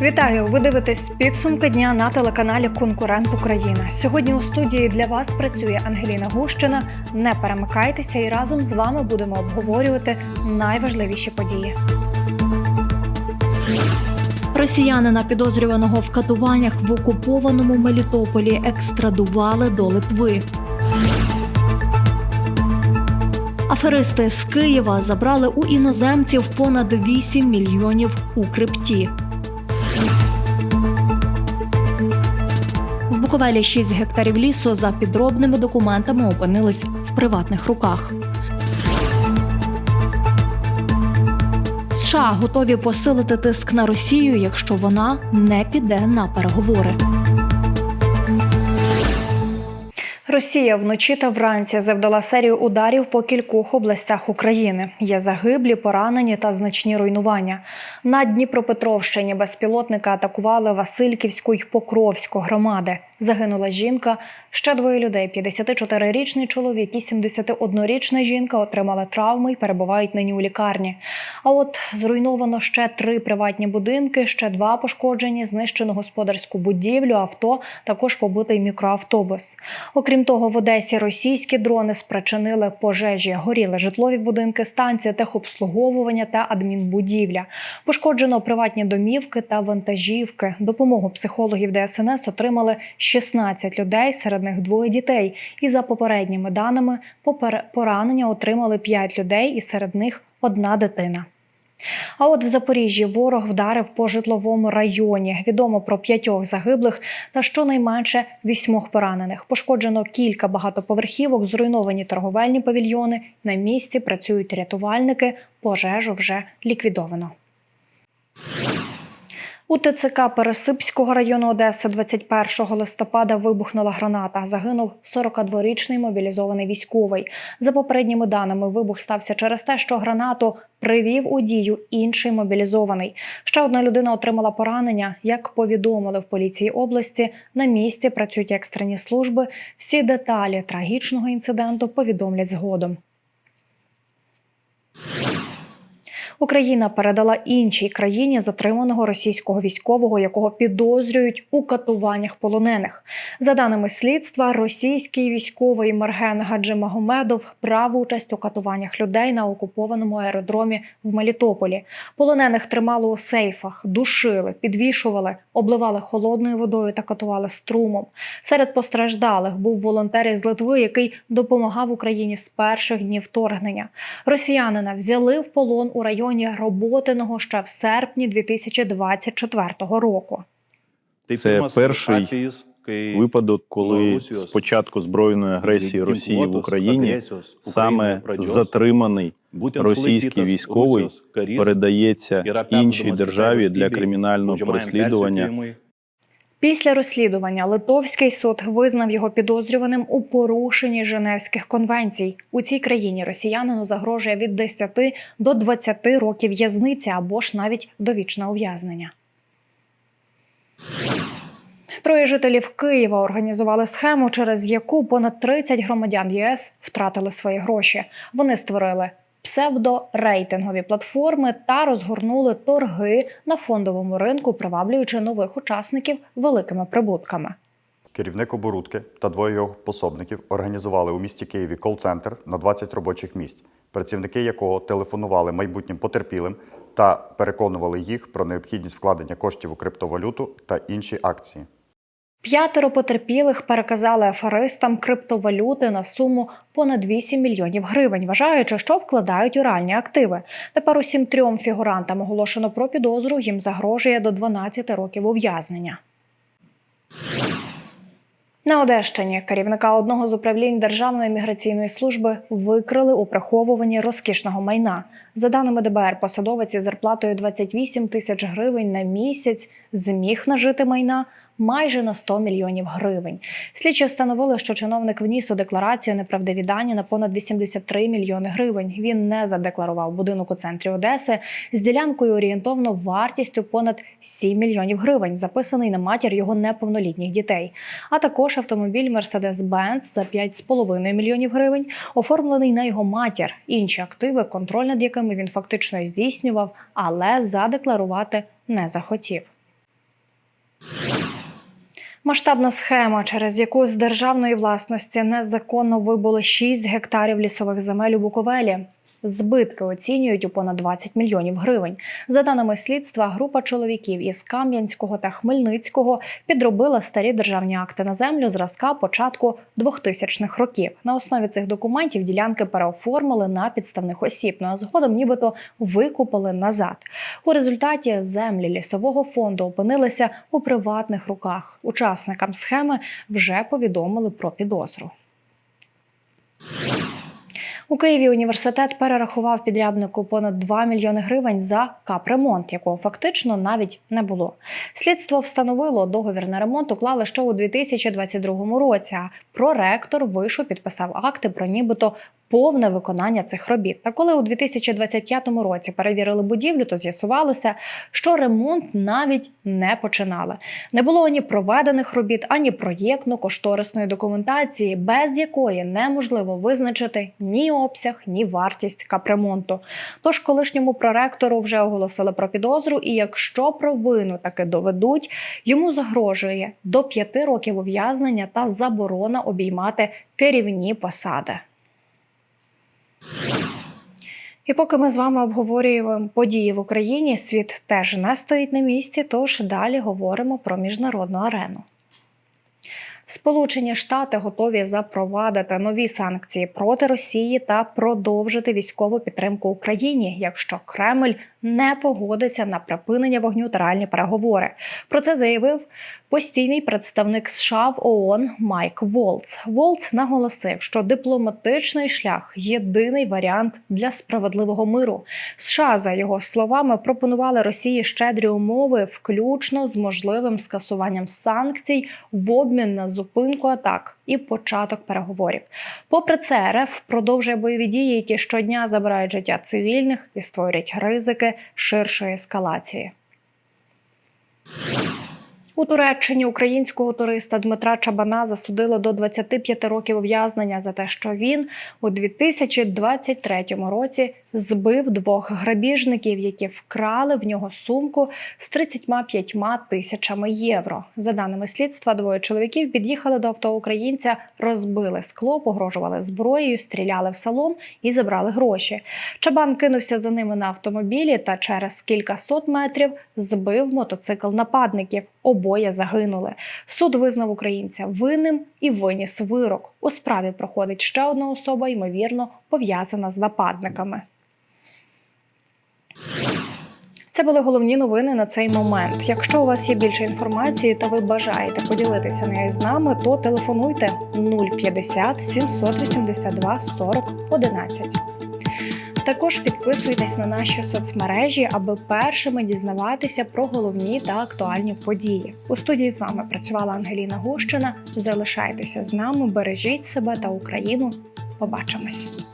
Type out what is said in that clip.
Вітаю! Ви дивитесь підсумки дня на телеканалі Конкурент Україна. Сьогодні у студії для вас працює Ангеліна Гущина. Не перемикайтеся і разом з вами будемо обговорювати найважливіші події. Росіянина, підозрюваного в катуваннях в окупованому Мелітополі, екстрадували до Литви. Аферисти з Києва забрали у іноземців понад 8 мільйонів у крипті. В Буковелі 6 гектарів лісу за підробними документами опинились в приватних руках. США готові посилити тиск на Росію, якщо вона не піде на переговори. Росія вночі та вранці завдала серію ударів по кількох областях України. Є загиблі, поранені та значні руйнування. На Дніпропетровщині безпілотника атакували Васильківську й Покровську громади. Загинула жінка. Ще двоє людей: 54-річний чоловік і 71-річна жінка отримали травми і перебувають нині у лікарні. А от зруйновано ще три приватні будинки, ще два пошкоджені, знищено господарську будівлю, авто, також побитий мікроавтобус. Окрім того, в Одесі російські дрони спричинили пожежі, горіли житлові будинки, станція техобслуговування та адмінбудівля. Пошкоджено приватні домівки та вантажівки. Допомогу психологів ДСНС отримали 16 людей, серед них двоє дітей. І за попередніми даними, поранення отримали 5 людей, і серед них одна дитина. А от в Запоріжжі ворог вдарив по житловому районі. Відомо про п'ятьох загиблих та щонайменше вісьмох поранених. Пошкоджено кілька багатоповерхівок, зруйновані торговельні павільйони. На місці працюють рятувальники. Пожежу вже ліквідовано. У ТЦК Пересипського району Одеси 21 листопада вибухнула граната. Загинув 42-річний мобілізований військовий. За попередніми даними, вибух стався через те, що гранату привів у дію інший мобілізований. Ще одна людина отримала поранення. Як повідомили в поліції області, на місці працюють екстрені служби. Всі деталі трагічного інциденту повідомлять згодом. Україна передала іншій країні затриманого російського військового, якого підозрюють у катуваннях полонених. За даними слідства, російський військовий Марген Гаджимагомедов брав участь у катуваннях людей на окупованому аеродромі в Мелітополі. Полонених тримали у сейфах, душили, підвішували, обливали холодною водою та катували струмом. Серед постраждалих був волонтер із Литви, який допомагав Україні з перших днів вторгнення. Росіянина взяли в полон у районі Роботиного ще в серпні 2024 року. Це перший випадок, коли з початку збройної агресії Росії в Україні саме затриманий російський військовий передається іншій державі для кримінального переслідування. Після розслідування Литовський суд визнав його підозрюваним у порушенні Женевських конвенцій. У цій країні росіянину загрожує від 10 до 20 років в'язниці або ж навіть довічне ув'язнення. Троє жителів Києва організували схему, через яку понад 30 громадян ЄС втратили свої гроші. Вони створили псевдорейтингові платформи та розгорнули торги на фондовому ринку, приваблюючи нових учасників великими прибутками. Керівник оборудки та двоє його пособників організували у місті Києві кол-центр на 20 робочих місць, працівники якого телефонували майбутнім потерпілим та переконували їх про необхідність вкладення коштів у криптовалюту та інші акції. П'ятеро потерпілих переказали аферистам криптовалюти на суму понад 8 мільйонів гривень, вважаючи, що вкладають у реальні активи. Тепер усім трьом фігурантам оголошено про підозру. Їм загрожує до 12 років ув'язнення. На Одещині керівника одного з управлінь Державної міграційної служби викрили у приховуванні розкішного майна. За даними ДБР, посадовець із зарплатою 28 тисяч гривень на місяць зміг нажити майна майже на 100 мільйонів гривень. Слідчі встановили, що чиновник вніс у декларацію неправдиві дані на понад 83 мільйони гривень. Він не задекларував будинок у центрі Одеси з ділянкою орієнтовно вартістю понад 7 мільйонів гривень, записаний на матір його неповнолітніх дітей. А також автомобіль Mercedes-Benz за 5,5 мільйонів гривень, оформлений на його матір. Інші активи, контроль над якими він фактично здійснював, але задекларувати не захотів. Масштабна схема, через яку з державної власності незаконно вибули 6 гектарів лісових земель у Буковелі. Збитки оцінюють у понад 20 мільйонів гривень. За даними слідства, група чоловіків із Кам'янського та Хмельницького підробила старі державні акти на землю зразка початку 2000-х років. На основі цих документів ділянки переоформили на підставних осіб, ну а згодом нібито викупили назад. У результаті землі лісового фонду опинилися у приватних руках. Учасникам схеми вже повідомили про підозру. У Києві університет перерахував підряднику понад 2 мільйони гривень за капремонт, якого фактично навіть не було. Слідство встановило, договір на ремонт уклали ще у 2022 році. Проректор вишу підписав акти про нібито повне виконання цих робіт. Та коли у 2025 році перевірили будівлю, то з'ясувалося, що ремонт навіть не починали. Не було ні проведених робіт, ані проєктно-кошторисної документації, без якої неможливо визначити ні обсяг, ні вартість капремонту. Тож колишньому проректору вже оголосили про підозру, і якщо провину таки доведуть, йому загрожує до п'яти років ув'язнення та заборона обіймати керівні посади. І поки ми з вами обговорюємо події в Україні, світ теж не стоїть на місці, тож далі говоримо про міжнародну арену. Сполучені Штати готові запровадити нові санкції проти Росії та продовжити військову підтримку Україні, якщо Кремль не погодиться на припинення вогню та реальні переговори. Про це заявив постійний представник США в ООН Майк Волц. Волц наголосив, що дипломатичний шлях єдиний варіант для справедливого миру. США, за його словами, пропонували Росії щедрі умови, включно з можливим скасуванням санкцій в обмін на зупинку атак і початок переговорів. Попри це, РФ продовжує бойові дії, які щодня забирають життя цивільних і створюють ризики ширшої ескалації. У Туреччині українського туриста Дмитра Чабана засудили до 25 років ув'язнення за те, що він у 2023 році збив двох грабіжників, які вкрали в нього сумку з 35 тисячами євро. За даними слідства, двоє чоловіків під'їхали до авто українця, розбили скло, погрожували зброєю, стріляли в салон і забрали гроші. Чабан кинувся за ними на автомобілі та через кількасот метрів збив мотоцикл нападників. Обоє загинули. Суд визнав українця винним і виніс вирок. У справі проходить ще одна особа, ймовірно, пов'язана з нападниками. Це були головні новини на цей момент. Якщо у вас є більше інформації та ви бажаєте поділитися нею з нами, то телефонуйте 050 782 40 11. Також підписуйтесь на наші соцмережі, аби першими дізнаватися про головні та актуальні події. У студії з вами працювала Ангеліна Гущина. Залишайтеся з нами, бережіть себе та Україну. Побачимось.